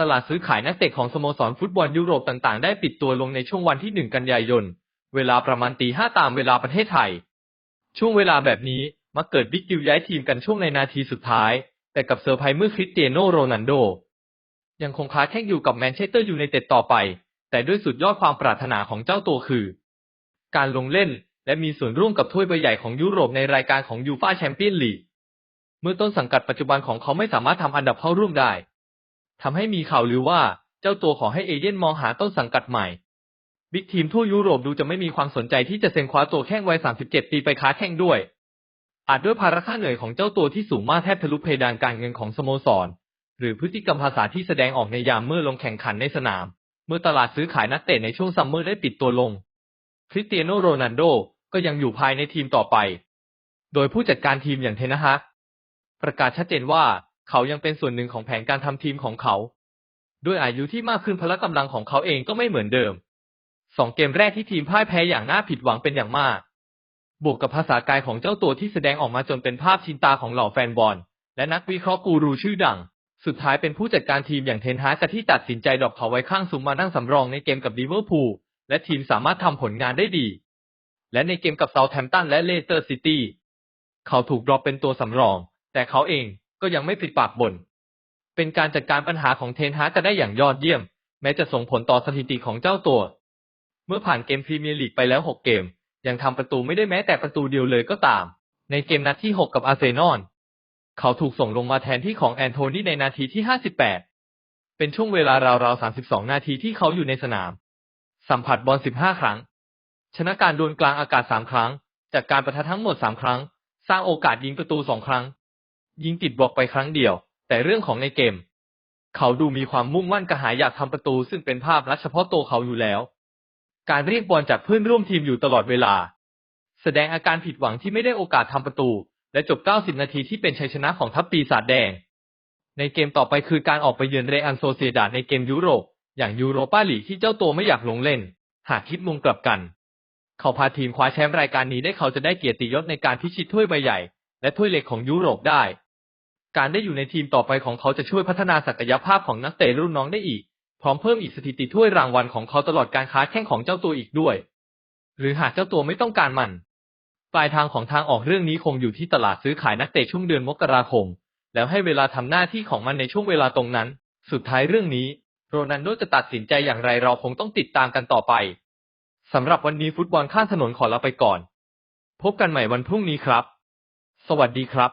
ตลาดซื้อขายนักเตะของสโมสรฟุตบอลยุโรปต่างๆ ได้ปิดตัวลงในช่วงวันที่ 1 กันยายน เวลาประมาณตีห้าตามเวลาประเทศไทย ช่วงเวลาแบบนี้มักเกิดบิ๊กดิวย้ายทีมกันช่วงในนาทีสุดท้าย แต่กับเซอร์ไพรส์เมื่อคริสเตียโนโรนัลโด ยังคงค้าแข่งอยู่กับแมนเชสเตอร์ยูไนเต็ดต่อไป แต่ด้วยสุดยอดความปรารถนาของเจ้าตัวคือ การลงเล่นและมีส่วนร่วมกับถ้วยใบใหญ่ของยุโรปในรายการของยูฟ่าแชมเปี้ยนลีกเมื่อต้นสังกัดปัจจุบันของเขาไม่สามารถทำอันดับเข้าร่วมได้ ทำให้มีข่าวลือว่าเจ้าตัวขอให้เอเย่นมองหาต้นสังกัดใหม่ บิ๊กทีมทั่วยุโรปดูจะไม่มีความสนใจที่จะเซ็นคว้าตัวแข้งวัย 37 ปีไปค้าแข่งด้วย อาจด้วยภาระค่าเหนื่อยของเจ้าตัวที่สูงมากแทบทะลุเพดานการเงินของสโมสร หรือพฤติกรรมภาษาที่แสดงออกในยามเมื่อลงแข่งขันในสนาม เมื่อตลาดซื้อขายนักเตะในช่วงซัมเมอร์ได้ปิดตัวลง คริสเตียโนโรนัลโดก็ยังอยู่ภายในทีมต่อไป โดยผู้จัดการทีมอย่างเทนฮากประกาศชัดเจนว่า เขายังเป็นส่วนหนึ่งของแผนการทำทีมของเขา ด้วยอายุที่มากขึ้นพละกำลังของเขาเองก็ไม่เหมือนเดิมสองเกมแรกที่ทีมพ่ายแพ้อย่างน่าผิดหวังเป็นอย่างมาก บวกกับภาษากายของเจ้าตัวที่แสดงออกมาจนเป็นภาพชินตาของเหล่าแฟนบอล และนักวิเคราะห์กูรูชื่อดัง สุดท้ายเป็นผู้จัดการทีมอย่างเทนฮากที่ตัดสินใจดรอปเขาไว้ข้างซุมมานั่งสำรองในเกมกับลิเวอร์พูลและทีมสามารถทำผลงานได้ดี และในเกมกับเซาท์แฮมป์ตันและเลสเตอร์ซิตี้เขาถูกดรอปเป็นตัวสำรอง แต่เขาเอง ก็ยังไม่ปิดปากบ่น เป็นการจัดการปัญหาของเทนฮากันได้อย่างยอดเยี่ยม แม้จะส่งผลต่อสถิติของเจ้าตัว เมื่อผ่านเกมพรีเมียร์ลีกไปแล้ว 6 เกม ยังทำประตูไม่ได้แม้แต่ประตูเดียวเลยก็ตาม ในเกมนัดที่ 6 กับอาร์เซนอล เขาถูกส่งลงมาแทนที่ของแอนโทนีในนาทีที่ 58 เป็นช่วงเวลาราวๆ 32 นาทีที่เขาอยู่ในสนาม สัมผัสบอล 15 ครั้ง ชนะการดวลกลางอากาศ 3 ครั้ง จากการประทะทั้งหมด 3 ครั้ง สร้างโอกาสยิงประตู 2 ครั้ง ยิงติดบล็อกไปครั้งเดียว แต่เรื่องของในเกม เขาดูมีความมุ่งมั่นกระหายอยากทำประตู ซึ่งเป็นภาพลักษณ์เฉพาะตัวเขาอยู่แล้ว การเรียกบอลจากเพื่อนร่วมทีมอยู่ตลอดเวลา แสดงอาการผิดหวังที่ไม่ได้โอกาสทำประตู และจบ 90 นาทีที่เป็นชัยชนะของทัพปีศาจแดง ในเกมต่อไปคือการออกไปเยือนเรอัลโซเซดาในเกมยุโรป อย่างยูโรปาลีกที่เจ้าตัวไม่อยากลงเล่น หากคิดมุมกลับกัน เขาพาทีมคว้าแชมป์รายการนี้ได้เขาจะได้เกียรติยศในการพิชิตถ้วยใบใหญ่ และถ้วยเล็กของยุโรปได้ การได้อยู่ในทีมต่อไปของเขาจะช่วยพัฒนาศักยภาพของนักเตะรุ่นน้องได้อีก พร้อมเพิ่มอีกสถิติถ้วยรางวัลของเขาตลอดการค้าแข่งของเจ้าตัวอีกด้วย หรือหากเจ้าตัวไม่ต้องการมัน ปลายทางของทางออกเรื่องนี้คงอยู่ที่ตลาดซื้อขายนักเตะช่วงเดือนมกราคม แล้วให้เวลาทำหน้าที่ของมันในช่วงเวลาตรงนั้น สุดท้ายเรื่องนี้ โรนัลโดจะตัดสินใจอย่างไรเราคงต้องติดตามกันต่อไปสำหรับวันนี้ฟุตบอลข้างถนนขอลาไปก่อน พบกันใหม่วันพรุ่งนี้ครับ สวัสดีครับ